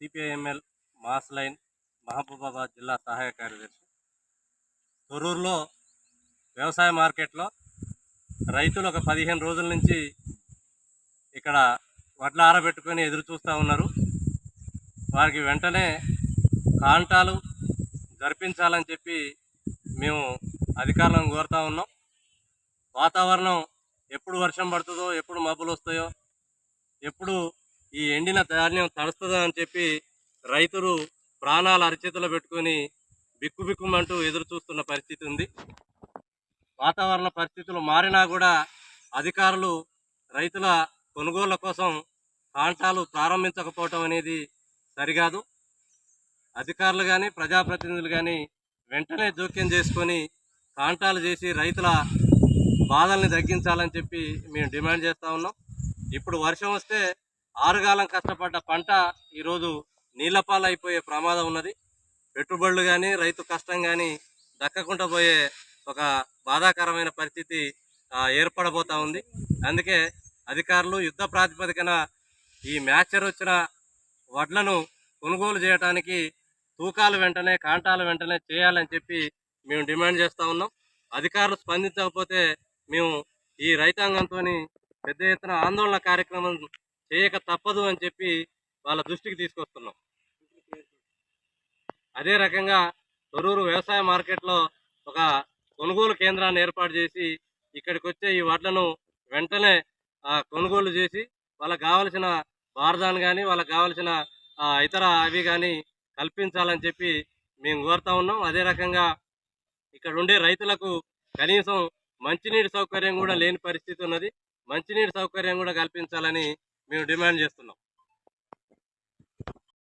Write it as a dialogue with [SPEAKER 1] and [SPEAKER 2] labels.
[SPEAKER 1] CPIML mass line Mahabubabad జిల్లా సహాయ కార్యదర్శి. తొర్రూరులో వ్యవసాయ మార్కెట్లో రైతులు ఒక పదిహేను రోజుల నుంచి ఇక్కడ వడ్లు ఆరబెట్టుకొని ఎదురు చూస్తూ ఉన్నారు. వారికి వెంటనే కాంటాలు జరిపించాలని చెప్పి మేము అధికారులను కోరుతా ఉన్నాం. వాతావరణం ఎప్పుడు వర్షం పడుతుందో ఎప్పుడు మబ్బులు వస్తాయో ఎప్పుడు ఈ ఎండిన ధాన్యం తడుస్తుందని చెప్పి రైతులు ప్రాణాలు అరిచేతులు పెట్టుకొని బిక్కు బిక్కుమంటూ ఎదురు చూస్తున్న పరిస్థితి ఉంది. వాతావరణ పరిస్థితులు మారినా కూడా అధికారులు రైతుల కొనుగోళ్ళ కోసం కాంటాలు ప్రారంభించకపోవటం అనేది సరికాదు. అధికారులు కానీ ప్రజాప్రతినిధులు కానీ వెంటనే జోక్యం చేసుకొని కాంటాలు చేసి రైతుల బాధల్ని తగ్గించాలని చెప్పి మేము డిమాండ్ చేస్తూ ఉన్నాం. ఇప్పుడు వర్షం వస్తే ఆరుగాలం కష్టపడ్డ పంట ఈరోజు నీళ్ళపాలు అయిపోయే ప్రమాదం ఉన్నది. పెట్టుబడులు కానీ రైతు కష్టం కానీ దక్కకుండా పోయే ఒక బాధాకరమైన పరిస్థితి ఆ, ఏర్పడబోతా ఉంది. అందుకే అధికారులు యుద్ధ ప్రాతిపదికన ఈ మ్యాచర్ వచ్చిన వడ్లను కొనుగోలు చేయడానికి తూకాలు వెంటనే కాంటాలు వెంటనే చేయాలని చెప్పి మేము డిమాండ్ చేస్తూ ఉన్నాం. అధికారులు స్పందించకపోతే మేము ఈ రైతాంగంతో పెద్ద ఎత్తున ఆందోళన కార్యక్రమం చేయక తప్పదు అని చెప్పి వాళ్ళ దృష్టికి తీసుకొస్తున్నాం. అదే రకంగా తొరూరు వ్యవసాయ మార్కెట్లో ఒక కొనుగోలు కేంద్రాన్ని ఏర్పాటు చేసి ఇక్కడికి వచ్చే ఈ వడ్లను వెంటనే కొనుగోలు చేసి వాళ్ళకి కావలసిన బార్దాన్ కానీ వాళ్ళకి కావలసిన ఇతర అవి కానీ కల్పించాలని చెప్పి మేము కోరుతా ఉన్నాం. అదే రకంగా ఇక్కడ ఉండే రైతులకు కనీసం మంచినీటి సౌకర్యం కూడా లేని పరిస్థితి ఉన్నది. మంచినీటి సౌకర్యం కూడా కల్పించాలని మేము డిమాండ్ చేస్తున్నాం.